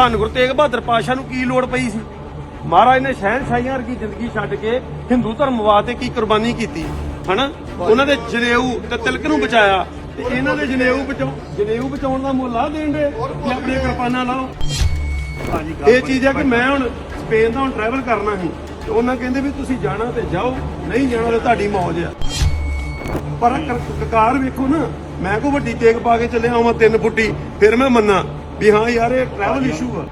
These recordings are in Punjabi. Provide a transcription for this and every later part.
ਧੰਨ ਗੁਰੂ ਤੇਗ ਬਹਾਦਰ ਪਾਸ਼ਾ ਨੂੰ ਕੀ ਲੋੜ ਪਈ ਸੀ? ਮਹਾਰਾਜ ਨੇ ਸ਼ਹਿਨਸ਼ਾਹੀਆਂ ਵਰਗੀ ਜ਼ਿੰਦਗੀ ਛੱਡ ਕੇ ਹਿੰਦੂ ਧਰਮ ਵਾਸਤੇ ਕੀ ਕੁਰਬਾਨੀ ਕੀਤੀ? ਹਨਾ? ਉਹਨਾਂ ਦੇ ਜਨੇਊ ਤੇ ਤਿਲਕ ਨੂੰ ਬਚਾਇਆ ਤੇ ਇਹਨਾਂ ਦੇ ਜਨੇਊ ਬਚਾਉ ਜਨੇਊ ਬਚਾਉਣ ਦਾ ਮੁੱਲ ਆ ਦੇਣ ਦੇ? ਕਿ ਆਪਣੀਆਂ ਕਿਰਪਾਨਾਂ ਲਾਓ? ਇਹ ਚੀਜ਼ ਹੈ ਕਿ ਮੈਂ ਹੁਣ ਸਪੇਨ ਦਾ ਹੁਣ ਟਰੈਵਲ ਕਰਨਾ ਸੀ ਤੇ ਉਹਨਾਂ ਕਹਿੰਦੇ ਵੀ ਤੁਸੀਂ ਜਾਣਾ ਤੇ ਜਾਓ ਨਹੀਂ ਜਾਣਾ ਤੇ ਤੁਹਾਡੀ ਮੌਜ ਆ। ਪਰ ਕਕਾਰ ਵੇਖੋ ਨਾ ਮੈਂ ਕੋ ਵੱਡੀ ਤੇਗ ਪਾ ਕੇ ਚੱਲਿਆ ਹਾਂ ਤਿੰਨ ਫੁੱਟੀ ਫਿਰ ਮੈਂ ਮੰਨਾਂ। ਵੀ ਹਾਂ ਯਾਰ ਇਹ ਟਰੈਵਲ ਇਸ਼ੂ ਆ।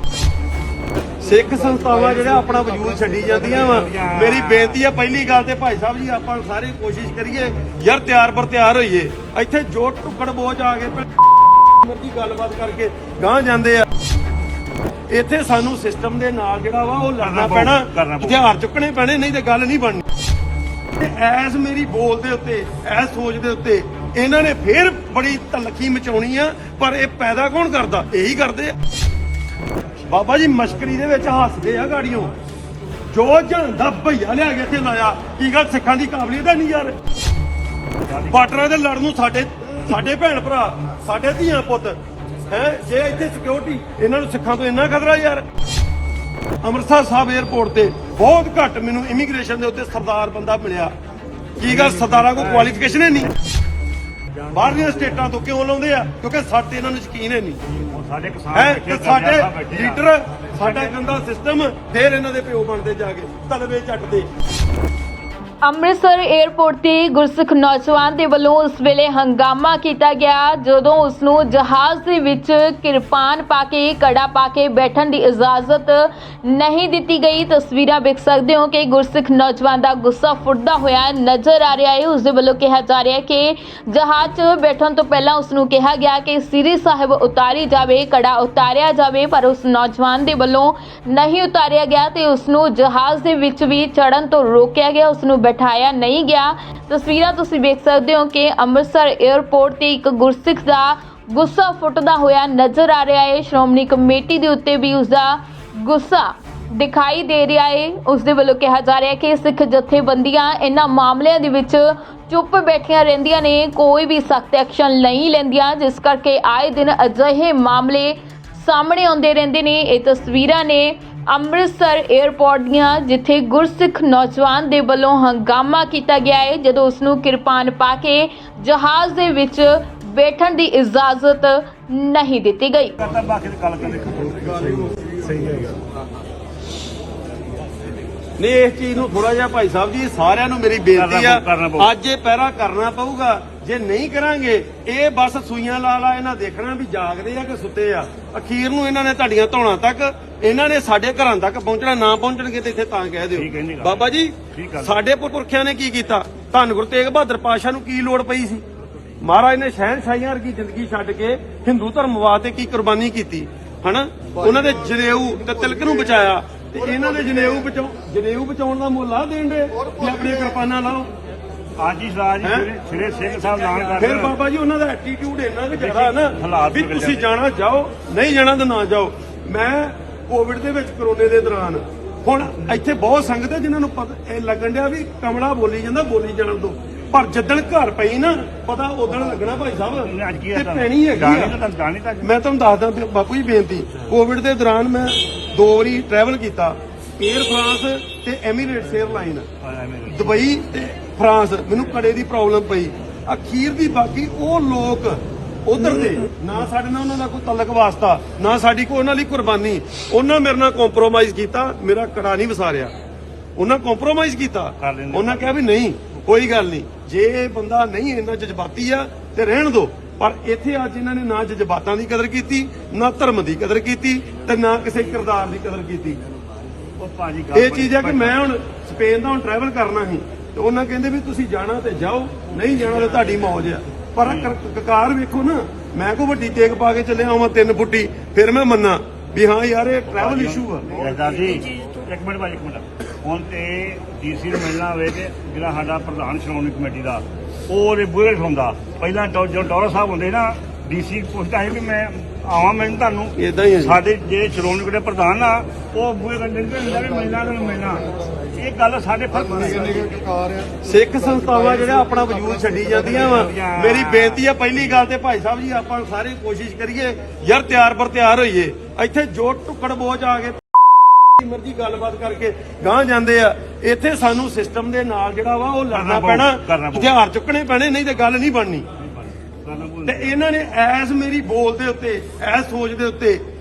ਸਿੱਖ ਸੰਸਥਾਵਾਂ ਜਿਹੜਾ ਆਪਣਾ ਵਜੂਦ ਛੱਡੀ ਜਾਂਦੀਆਂ ਵਾ। ਮੇਰੀ ਬੇਨਤੀ ਆ ਪਹਿਲੀ ਗੱਲ ਤੇ ਭਾਈ ਸਾਹਿਬ ਜੀ ਆਪਾਂ ਸਾਰੇ ਕੋਸ਼ਿਸ਼ ਕਰੀਏ ਯਾਰ ਤਿਆਰ ਪਰ ਤਿਆਰ ਹੋਈਏ। ਇੱਥੇ ਜੋ ਟੁੱਕੜ ਬੋਝ ਆ ਗਏ ਮਰਜ਼ੀ ਗੱਲਬਾਤ ਕਰਕੇ ਗਾਂ ਜਾਂਦੇ ਆ। ਇੱਥੇ ਸਾਨੂੰ ਸਿਸਟਮ ਦੇ ਨਾਲ ਜਿਹੜਾ ਵਾ ਉਹ ਲੜਨਾ ਪੈਣਾ। ਹਥਿਆਰ ਚੁੱਕਣੇ ਪੈਣੇ ਨਹੀਂ ਤੇ ਗੱਲ ਨਹੀਂ ਬਣਨੀ। ਐਸ ਮੇਰੀ ਬੋਲ ਦੇ ਉੱਤੇ ਐਸ ਸੋਚ ਦੇ ਉੱਤੇ ਇਹਨਾਂ ਨੇ ਫੇਰ ਬੜੀ ਤਲਖੀ ਮਚਾਉਣੀ ਆ, ਪਰ ਇਹ ਪੈਦਾ ਕੌਣ ਕਰਦਾ? ਇਹੀ ਕਰਦੇ ਆ। ਬਾਬਾ ਜੀ, ਮਸ਼ਕਰੀ ਦੇ ਵਿੱਚ ਹੱਸਦੇ ਆ ਗਾੜੀਆਂ ਜੋ ਜਾਂਦਾ ਭਈਆ ਲਿਆ ਕੇ ਇੱਥੇ ਲਾਇਆ, ਕੀ ਗੱਲ ਸਿੱਖਾਂ ਦੀ ਕਾਬਲੀਅਤ ਹੈ ਨਹੀਂ ਯਾਰ? ਬਾਰਡਰਾਂ ਦੇ ਲੜਨ ਨੂੰ ਸਾਡੇ ਸਾਡੇ ਭੈਣ ਭਰਾ, ਸਾਡੇ ਧੀਆਂ ਪੁੱਤ, ਹੈ? ਜੇ ਇੱਥੇ ਸਿਕਿਉਰਿਟੀ ਇਹਨਾਂ ਨੂੰ ਸਿੱਖਾਂ ਤੋਂ ਇੰਨਾ ਖਤਰਾ ਯਾਰ? ਅੰਮ੍ਰਿਤਸਰ ਸਾਹਿਬ 에ਅਰਪੋਰਟ ਤੇ ਬਹੁਤ ਘੱਟ ਮੈਨੂੰ ਇਮੀਗ੍ਰੇਸ਼ਨ ਦੇ ਉੱਤੇ ਸਰਦਾਰ ਬੰਦਾ ਮਿਲਿਆ। ਕੀ ਗੱਲ, ਸਰਦਾਰਾਂ ਕੋਲ ਕੁਆਲੀਫਿਕੇਸ਼ਨ ਹੈ ਨਹੀਂ ਬਾਹਰਲੀਆਂ ਸਟੇਟਾਂ ਤੋਂ ਕਿਉਂ ਲਾਉਂਦੇ ਆ? ਕਿਉਂਕਿ ਸਾਡੇ ਇਹਨਾਂ ਨੂੰ ਯਕੀਨ ਹੈ ਨਹੀਂ। ਸਾਡੇ ਕਿਸਾਨ ਹੈ? ਤੇ ਸਾਡੇ। ਲੀਡਰ ਸਾਡਾ ਗੰਦਾ ਸਿਸਟਮ ਫੇਰ ਇਹਨਾਂ ਦੇ ਪਿਓ ਬਣਦੇ ਜਾ ਕੇ। ਤਲਵੇ ਚੱਟ ਦੇ ਅੰਮ੍ਰਿਤਸਰ 에ਅਰਪੋਰਟ ਤੇ ਗੁਰਸਿੱਖ ਨੌਜਵਾਨ ਦੇ ਵੱਲੋਂ ਉਸ ਵੇਲੇ ਹੰਗਾਮਾ ਕੀਤਾ ਗਿਆ, ਜਦੋਂ ਉਸ ਨੂੰ ਜਹਾਜ਼ ਦੇ ਵਿੱਚ ਕਿਰਪਾਨ ਪਾ ਕੇ ਕੜਾ ਪਾ ਕੇ ਬੈਠਣ ਦੀ ਇਜਾਜ਼ਤ ਨਹੀਂ ਦਿੱਤੀ ਗਈ। ਤਸਵੀਰਾਂ ਵੇਖ ਸਕਦੇ ਹੋ ਕਿ ਗੁਰਸਿੱਖ ਨੌਜਵਾਨ ਦਾ ਗੁੱਸਾ ਫੁੱਟਦਾ ਹੋਇਆ ਨਜ਼ਰ ਆ ਰਿਹਾ ਹੈ। ਉਸ ਦੇ ਵੱਲੋਂ ਕਿਹਾ ਜਾ ਰਿਹਾ ਹੈ ਕਿ ਜਹਾਜ਼ 'ਚ ਬੈਠਣ ਤੋਂ ਪਹਿਲਾਂ ਉਸ ਨੂੰ ਕਿਹਾ ਗਿਆ ਕਿ ਸ੍ਰੀ ਸਾਹਿਬ ਉਤਾਰੀ ਜਾਵੇ ਕੜਾ ਉਤਾਰਿਆ ਜਾਵੇ, ਪਰ ਉਸ ਨੌਜਵਾਨ ਦੇ ਵੱਲੋਂ ਨਹੀਂ ਉਤਾਰਿਆ ਗਿਆ ਤੇ ਉਸ ਨੂੰ ਜਹਾਜ਼ ਦੇ ਵਿੱਚ ਵੀ ਚੜਨ ਤੋਂ ਰੋਕਿਆ ਗਿਆ। ਉਸ ਨੂੰ ਬਿਠਾਇਆ ਨਹੀਂ ਗਿਆ। ਤਸਵੀਰਾਂ ਤੁਸੀਂ ਵੇਖ ਸਕਦੇ ਹੋ ਕਿ ਅੰਮ੍ਰਿਤਸਰ 에ਅਰਪੋਰਟ ਤੇ ਇੱਕ ਗੁਰਸਿੱਖ ਦਾ ਗੁੱਸਾ ਫੁੱਟਦਾ ਹੋਇਆ ਨਜ਼ਰ ਆ ਰਿਹਾ ਹੈ। ਸ਼੍ਰੋਮਣੀ ਕਮੇਟੀ ਦੇ ਉੱਤੇ ਵੀ ਉਸ ਦਾ ਗੁੱਸਾ ਦਿਖਾਈ ਦੇ ਰਿਹਾ ਹੈ। ਉਸ ਦੇ ਵੱਲੋਂ ਕਿਹਾ ਜਾ ਰਿਹਾ ਹੈ ਕਿ ਸਿੱਖ ਜਥੇਬੰਦੀਆਂ ਇਹਨਾਂ ਮਾਮਲਿਆਂ ਦੇ ਵਿੱਚ ਚੁੱਪ ਬੈਠੀਆਂ ਰਹਿੰਦੀਆਂ ਨੇ। ਕੋਈ ਵੀ ਸਖਤ ਐਕਸ਼ਨ ਨਹੀਂ ਲੈਂਦੀਆਂ, ਜਿਸ ਕਰਕੇ ਆਏ ਦਿਨ ਅਜਿਹੇ ਮਾਮਲੇ ਸਾਹਮਣੇ ਆਉਂਦੇ ਰਹਿੰਦੇ ਨੇ। ਇਹ ਤਸਵੀਰਾਂ ਨੇ ਅੰਮ੍ਰਿਤਸਰ 에ਅਰਪੋਰਟ ਦੀਆਂ ਜਿੱਥੇ ਗੁਰਸਿੱਖ ਨੌਜਵਾਨ ਦੇ ਵੱਲੋਂ ਹੰਗਾਮਾ ਕੀਤਾ ਗਿਆ ਹੈ ਜਦੋਂ ਉਸ ਨੂੰ ਕਿਰਪਾਨ ਪਾ ਕੇ ਜਹਾਜ਼ ਦੇ ਵਿੱਚ ਬੈਠਣ ਦੀ ਇਜਾਜ਼ਤ ਨਹੀਂ ਦਿੱਤੀ ਗਈ ਕਰਤਾ ਬਾਕੀ ਦੀ ਗੱਲ ਕਰੇ ਨਹੀਂ ਇਸ ਚੀਜ਼ ਨੂੰ ਥੋੜਾ ਜਿਹਾ ਭਾਈ ਸਾਹਿਬ ਜੀ ਸਾਰਿਆਂ ਨੂੰ ਮੇਰੀ ਬੇਨਤੀ ਆ। ਅੱਜ ਇਹ ਪਹਿਰਾ ਕਰਨਾ ਪਊਗਾ ਜੇ ਨਹੀਂ ਕਰਾਂਗੇ ਇਹ ਬਸ ਸੂਈਆਂ ਲਾ ਲਾ ਇਹਨਾਂ ਦੇਖਣਾ ਵੀ ਜਾਗਦੇ ਆ ਕਿ ਸੁੱਤੇ ਆ। ਅਖੀਰ ਨੂੰ ਇਹਨਾਂ ਨੇ ਤੁਹਾਡੀਆਂ ਧੌਣਾ ਤੱਕ ਇਹਨਾਂ ਨੇ ਸਾਡੇ ਘਰਾਂ ਤੱਕ ਪਹੁੰਚਣਾ ਨਾ ਪਹੁੰਚਣਗੇ ਤੇ ਇੱਥੇ ਤਾਂ ਕਹਿ ਦਿਓ। ਬਾਬਾ ਜੀ। ਸਾਡੇ ਪੁਰਖਿਆਂ ਨੇ ਕੀ ਕੀਤਾ? ਧੰਨ ਗੁਰੂ ਤੇਗ ਬਹਾਦਰ ਪਾਸ਼ਾ ਨੂੰ ਕੀ ਲੋੜ ਪਈ ਸੀ? ਮਹਾਰਾਜ ਨੇ ਸ਼ਹਿਨਸ਼ਾਹੀਆਂ ਵਰਗੀ ਜ਼ਿੰਦਗੀ ਛੱਡ ਕੇ ਹਿੰਦੂ ਧਰਮ ਵਾਸਤੇ ਕੀ ਕੁਰਬਾਨੀ ਕੀਤੀ? ਹਨਾ? ਉਹਨਾਂ ਦੇ ਜਨੇਊ ਤੇ ਤਿਲਕ ਨੂੰ ਬਚਾਇਆ। ਤੇ ਇਹਨਾਂ ਦੇ ਜਨੇਊ ਬਚਾਉ ਜਨੇਊ ਬਚਾਉਣ ਦਾ ਮੁੱਲ ਆ ਦੇਣ ਦੇ। ਕਿ ਆਪਣੀਆਂ ਕਿਰਪਾਨਾਂ ਲਾਓ। ਅੱਜ ਹੀ ਸਰਾਜ ਹੈਂ? ਸ੍ਰੀ ਸਿੰਘ ਸਾਹਿਬ ਨਾਮ ਕਰ ਫਿਰ ਬਾਬਾ ਜੀ ਉਹਨਾਂ ਦਾ ਐਟੀਟਿਊਡ ਇੰਨਾ ਕੁ ਜ਼ਿਆਦਾ ਨਾ ਵੀ ਤੁਸੀਂ। ਜਾਣਾ ਜਾਓ ਨਹੀਂ ਜਾਣਾ ਤਾਂ ਨਾ ਜਾਓ। ਮੈਂ ਕੋਵਿਡ ਦੇ ਵਿੱਚ ਕਰੋਨੇ ਦੇ ਦੌਰਾਨ ਹੁਣ ਇੱਥੇ ਬਹੁਤ ਸੰਗਤ ਹੈ ਜਿਨ੍ਹਾਂ ਨੂੰ ਪਤਾ ਇਹ ਲੱਗਣ ਡਿਆ ਵੀ ਕਮਲਾ ਬੋਲੀ ਜਾਂਦਾ ਬੋਲੀ ਜਾਣ ਦੋ ਪਰ ਜਦੋਂ ਘਰ ਪਈ ਨਾ ਪਤਾ ਉਦੋਂ ਲੱਗਣਾ ਭਾਈ ਸਾਹਿਬ। ਤੇ ਪੈਣੀ ਹੈਗੀ ਮੈਂ ਤੁਹਾਨੂੰ ਦੱਸਦਾ ਬਾਪੂ ਜੀ ਬੇਨਤੀ। ਕੋਵਿਡ ਦੇ ਦੌਰਾਨ ਮੈਂ ਦੋ ਵਾਰੀ ਟਰੈਵਲ ਕੀਤਾ। 에ਅਰ ਫਰਾਂਸ ਤੇ ਐਮੀਰੇਟਸ 에ਅਰਲਾਈਨ ਦੁਬਈ ਤੇ ਫਰਾਂਸ ਮੈਨੂੰ ਕੜੇ ਦੀ ਪ੍ਰੋਬਲਮ ਪਈ। ਅਖੀਰ ਦੀ ਬਾਕੀ ਉਹ ਲੋਕ ਉਧਰ ਦੇ ਨਾ ਸਾਡੇ ਨਾਲ ਉਹਨਾਂ ਦਾ ਕੋਈ ਤਲਕ ਵਾਸਤਾ ਨਾ ਸਾਡੀ ਕੋਈ ਉਹਨਾਂ ਲਈ ਕੁਰਬਾਨੀ। ਉਹਨਾਂ ਮੇਰੇ ਨਾਲ ਕੰਪਰੋਮਾਈਜ਼ ਕੀਤਾ ਮੇਰਾ ਕੜਾ ਨਹੀਂ ਵਿਸਾਰਿਆ। ਉਹਨਾਂ ਕੰਪਰੋਮਾਈਜ਼ ਕੀਤਾ। ਉਹਨਾਂ ਕਿਹਾ ਵੀ ਨਹੀਂ ਕੋਈ ਗੱਲ ਨਹੀਂ। ਜੇ ਬੰਦਾ ਨਹੀਂ ਇੰਨਾ ਜਜ਼ਬਾਤੀ ਆ ਤੇ ਰਹਿਣ ਦਿਓ ਪਰ ਇੱਥੇ ਅੱਜ ਇਹਨਾਂ ਨੇ ਨਾ ਜਜ਼ਬਾਤਾਂ ਦੀ ਕਦਰ ਕੀਤੀ ਨਾ ਧਰਮ ਦੀ ਕਦਰ ਕੀਤੀ ਤੇ ਨਾ ਕਿਸੇ ਕਿਰਦਾਰ ਦੀ ਕਦਰ ਕੀਤੀ। ਉਹ ਭਾਜੀ ਗੱਲ ਇਹ ਚੀਜ਼ ਹੈ ਕਿ ਮੈਂ ਹੁਣ ਸਪੇਨ ਦਾ ਹੁਣ ਟਰੈਵਲ ਕਰਨਾ ਸੀ। ਤੇ ਉਹਨਾਂ ਕਹਿੰਦੇ ਵੀ ਤੁਸੀਂ ਜਾਣਾ ਤੇ ਜਾਓ ਨਹੀਂ ਜਾਣਾ ਤੇ ਤੁਹਾਡੀ ਮੌਜ ਆ। ਪਰ ਕਕਾਰ ਵੇਖੋ ਨਾ ਮੈਂ ਕੋ ਵੱਡੀ ਤੇਗ ਪਾ ਕੇ ਚੱਲਿਆ ਹਾਂ ਤਿੰਨ ਫੁੱਟੀ ਫਿਰ ਮੈਂ ਮੰਨਾਂ ਵੀ ਹਾਂ ਯਾਰ ਇਹ ਟਰੈਵਲ ਇਸ਼ੂ ਆ। ਜੀ ਇੱਕ ਮਿੰਟ ਭਾਜੀ ਇੱਕ ਮਿੰਟ। ਹੁਣ ਤੇ ਡੀਸੀ ਨੂੰ ਮਿਲਣਾ ਹੋਵੇ ਤੇ ਜਿਹੜਾ ਸਾਡਾ ਪ੍ਰਧਾਨ ਸ਼੍ਰੋਮਣੀ ਕਮੇਟੀ ਦਾ ਉਹ ਉਹਦੇ ਬੂਹੇ ਖਲੋਂਦਾ। ਪਹਿਲਾਂ ਜਦੋਂ ਟੌਰਾ ਸਾਹਿਬ ਹੁੰਦੇ ਨਾ ਡੀਸੀ ਪੁੱਛਦਾ ਹੈ ਵੀ ਮੈਂ ਆਵਾਂ ਮੈਨੂੰ ਤੁਹਾਨੂੰ? ਇਦਾਂ ਹੀ ਜੀ। ਸਾਡੇ ਜਿਹੜੇ ਸ਼੍ਰੋਮਣੀ ਕਮੇਟੀ ਪ੍ਰਧਾਨ ਆ ਉਹ ਬੂਏ ਕੰਡੇ ਹੁੰਦਾ ਵੀ ਮਿਲਣਾ ਤੇ ਮਿਲਣਾ। ਇਹ ਗੱਲ ਸਾਡੇ ਫ਼ਰਕ ਸਿੱਖ ਸੰਸਥਾਵਾਂ ਜਿਹੜਾ ਆਪਣਾ ਵਜੂਦ ਛੱਡੀ ਜਾਂਦੀਆਂ ਵਾ। ਮੇਰੀ ਬੇਨਤੀ ਆ ਪਹਿਲੀ ਗੱਲ ਤੇ ਭਾਈ ਸਾਹਿਬ ਜੀ ਆਪਾਂ ਸਾਰੇ ਕੋਸ਼ਿਸ਼ ਕਰੀਏ ਯਾਰ ਤਿਆਰ ਪਰ ਤਿਆਰ ਹੋਈਏ। ਇੱਥੇ ਜੋ ਟੁੱਕੜ ਬੋਝ ਆ ਕੇ ਮਰਜ਼ੀ ਗੱਲਬਾਤ ਕਰਕੇ ਗਾਂ ਜਾਂਦੇ ਆ। ਇੱਥੇ ਸਾਨੂੰ ਸਿਸਟਮ ਦੇ ਨਾਲ ਜਿਹੜਾ ਵਾ ਉਹ ਲੜਨਾ ਪੈਣਾ। ਹਥਿਆਰ ਚੁੱਕਣੇ ਪੈਣੇ ਨਹੀਂ ਤੇ ਗੱਲ ਨਹੀਂ ਬਣਨੀ। ਤੇ ਇਹਨਾਂ ਨੇ ਐਸ ਮੇਰੀ ਬੋਲ ਦੇ ਉੱਤੇ ਐਸ ਸੋਚ ਦੇ ਉੱਤੇ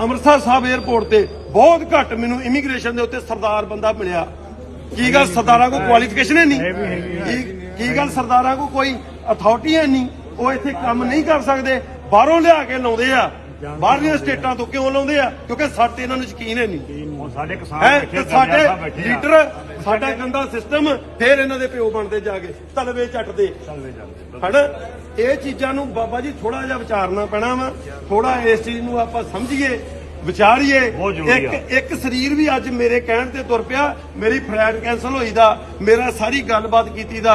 ਅੰਮ੍ਰਿਤਸਰ ਸਾਹਿਬ 에ਅਰਪੋਰਟ ਤੇ ਬਹੁਤ ਘੱਟ ਮੈਨੂੰ ਇਮੀਗ੍ਰੇਸ਼ਨ ਦੇ ਉੱਤੇ ਸਰਦਾਰ ਬੰਦਾ ਮਿਲਿਆ। ਕੀ ਗੱਲ ਸਰਦਾਰਾਂ ਕੋ ਕੁਆਲੀਫਿਕੇਸ਼ਨ ਹੈ ਨਹੀਂ? ਕੀ ਕੀ ਗੱਲ ਸਰਦਾਰਾਂ ਕੋ ਕੋਈ ਅਥਾਰਟੀ ਹੈ ਨਹੀਂ? ਉਹ ਇੱਥੇ ਕੰਮ ਨਹੀਂ ਕਰ ਸਕਦੇ। ਬਾਹਰੋਂ ਲਿਆ ਕੇ ਲਾਉਂਦੇ ਆ। ਬਾਹਰਲੀਆਂ ਸਟੇਟਾਂ ਤੋਂ ਕਿਉਂ ਲਾਉਂਦੇ ਆ? ਕਿਉਂਕਿ ਸਾਡੇ ਇਹਨਾਂ ਨੂੰ ਯਕੀਨ ਹੈ ਨਹੀਂ। ਹੁਣ ਸਾਡੇ ਕਿਸਾਨ ਹੈ? ਬੈਠੇ ਤੇ ਆ, ਸਾਡੇ ਸਾਹਿਬ ਬੈਠੇ ਆ। ਲੀਡਰ ਸਾਡਾ ਗੰਦਾ ਸਿਸਟਮ ਫੇਰ ਇਹਨਾਂ ਦੇ ਪਿਓ ਬਣਦੇ ਜਾ ਕੇ ਤਲਵੇ ਚੱਟਦੇ ਚੱਲਦੇ ਹਨਾ? ਇਹ ਚੀਜ਼ਾਂ ਨੂੰ ਬਾਬਾ ਜੀ ਥੋੜਾ ਜਿਹਾ ਵਿਚਾਰਨਾ ਪੈਣਾ ਵਾ ਥੋੜਾ ਇਸ ਚੀਜ਼ ਨੂੰ ਆਪਾਂ ਸਮਝੀਏ ਵਿਚਾਰੀਏ। ਬਹੁਤ ਜ਼ਰੂਰੀ ਇੱਕ ਇੱਕ ਸਰੀਰ ਵੀ ਅੱਜ ਮੇਰੇ ਕਹਿਣ ਤੇ ਤੁਰ ਪਿਆ ਮੇਰੀ ਫਲਾਈਟ ਕੈਨਸਲ ਹੋਈ ਦਾ ਮੇਰਾ ਸਾਰੀ ਗੱਲਬਾਤ ਕੀਤੀ ਦਾ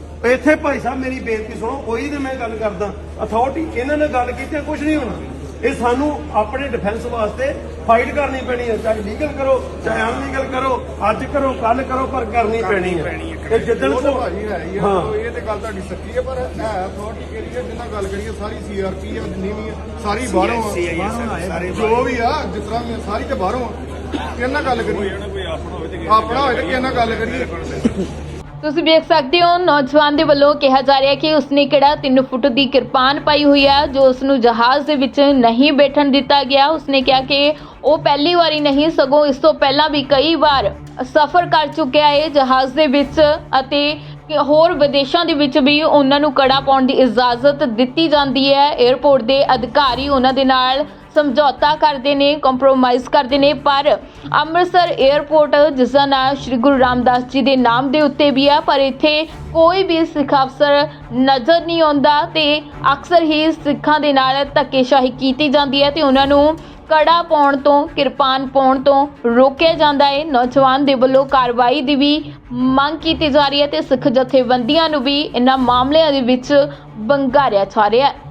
ਇੱਥੇ ਭਾਈ ਸਾਹਿਬ ਮੇਰੀ ਬੇਨਤੀ ਸੁਣੋ ਕੋਈ ਤੇ ਮੈਂ ਗੱਲ ਕਰਦਾ। ਅਥਾਰਟੀ ਇਹਨਾਂ ਨਾਲ ਗੱਲ ਕੀਤੀ ਕੁਝ ਨਹੀਂ ਹੋਣਾ। ਇਹ ਸਾਨੂੰ ਆਪਣੇ ਡਿਫੈਂਸ ਵਾਸਤੇ ਫਾਈਟ ਕਰਨੀ ਪੈਣੀ ਹੈ ਚਾਹੇ ਲੀਗਲ ਕਰੋ ਚਾਹੇ ਅਨਲੀਗਲ ਕਰੋ ਅੱਜ ਕਰੋ ਕੱਲ ਕਰੋ ਪਰ ਕਰਨੀ ਪੈਣੀ ਹੈ ਤੇ ਜਿੱਦਣ ਤਾਂ ਭਾਜੀ ਹੈ ਆ ਇਹ ਤੇ ਗੱਲ ਤੁਹਾਡੀ ਸੱਚੀ ਹੈ ਪਰ ਹੈ ਅਥਾਰਟੀ ਕਿਹੜੀ ਹੈ ਜਿੰਨਾ ਗੱਲ ਕਰੀਏ ਸਾਰੀ ਸੀਆਰਪੀ ਆ ਜਿੰਨੀ ਵੀ ਸਾਰੀ ਬਾਹਰੋਂ ਆ। ਸਾਰੇ ਜੋ ਵੀ ਆ ਜਿਸ ਤਰ੍ਹਾਂ ਸਾਰੀ ਤੇ ਬਾਹਰੋਂ ਆ। ਕਿੰਨਾ ਗੱਲ ਕਰੀਏ। ਆਪਣਾ ਹੋਵੇ ਤੇ ਕਿੰਨਾ ਗੱਲ ਕਰੀਏ। ਤੁਸੀਂ ਵੇਖ ਸਕਦੇ ਹੋ, ਨੌਜਵਾਨ ਦੇ ਵੱਲੋਂ ਕਿਹਾ ਜਾ ਰਿਹਾ ਕਿ ਉਸਨੇ ਕਿਹੜਾ 3 ਫੁੱਟ ਦੀ ਕਿਰਪਾਨ ਪਾਈ ਹੋਈ ਹੈ, ਜੋ ਉਸ ਨੂੰ ਜਹਾਜ਼ ਦੇ ਵਿੱਚ ਨਹੀਂ ਬੈਠਣ ਦਿੱਤਾ ਗਿਆ। ਉਸਨੇ ਕਿਹਾ ਕਿ ਉਹ ਪਹਿਲੀ ਵਾਰੀ ਨਹੀਂ, ਸਗੋਂ ਇਸ ਤੋਂ ਪਹਿਲਾਂ ਵੀ ਕਈ ਵਾਰ ਸਫ਼ਰ ਕਰ ਚੁੱਕਿਆ ਹੈ ਜਹਾਜ਼ ਦੇ ਵਿੱਚ ਅਤੇ ਹੋਰ ਵਿਦੇਸ਼ਾਂ ਦੇ ਵਿੱਚ ਵੀ ਉਹਨਾਂ ਨੂੰ ਕੜਾ ਪਾਉਣ ਦੀ ਇਜਾਜ਼ਤ ਦਿੱਤੀ ਜਾਂਦੀ ਹੈ। 에ਅਰਪੋਰਟ ਦੇ ਅਧਿਕਾਰੀ ਉਹਨਾਂ ਦੇ ਨਾਲ ਸਮਝੌਤਾ ਕਰਦੇ ਨੇ ਕੰਪਰੋਮਾਈਜ਼ ਕਰਦੇ ਨੇ, ਪਰ ਅੰਮ੍ਰਿਤਸਰ 에ਅਰਪੋਰਟ ਜਿਸ ਦਾ ਨਾਮ ਸ੍ਰੀ ਗੁਰੂ ਰਾਮਦਾਸ ਜੀ ਦੇ ਨਾਮ ਦੇ ਉੱਤੇ ਵੀ ਆ, ਪਰ ਇੱਥੇ ਕੋਈ ਵੀ ਸਿੱਖ ਅਫਸਰ ਨਜ਼ਰ ਨਹੀਂ ਆਉਂਦਾ ਤੇ ਅਕਸਰ ਹੀ ਸਿੱਖਾਂ ਦੇ ਨਾਲ ਧੱਕੇਸ਼ਾਹੀ ਕੀਤੀ ਜਾਂਦੀ ਹੈ ਤੇ ਉਹਨਾਂ ਨੂੰ ਕੜਾ ਪਾਉਣ ਤੋਂ, ਕਿਰਪਾਨ ਪਾਉਣ ਤੋਂ ਰੋਕਿਆ ਜਾਂਦਾ ਹੈ। ਨੌਜਵਾਨ ਦੇ ਵੱਲੋਂ ਕਾਰਵਾਈ ਦੀ ਵੀ ਮੰਗ ਕੀਤੀ ਜਾ ਰਹੀ ਹੈ ਤੇ ਸਿੱਖ ਜਥੇਬੰਦੀਆਂ ਨੂੰ ਵੀ ਇਹਨਾਂ ਮਾਮਲਿਆਂ ਦੇ ਵਿੱਚ ਬੰਗਾਰਿਆ ਜਾ ਰਿਹਾ ਹੈ।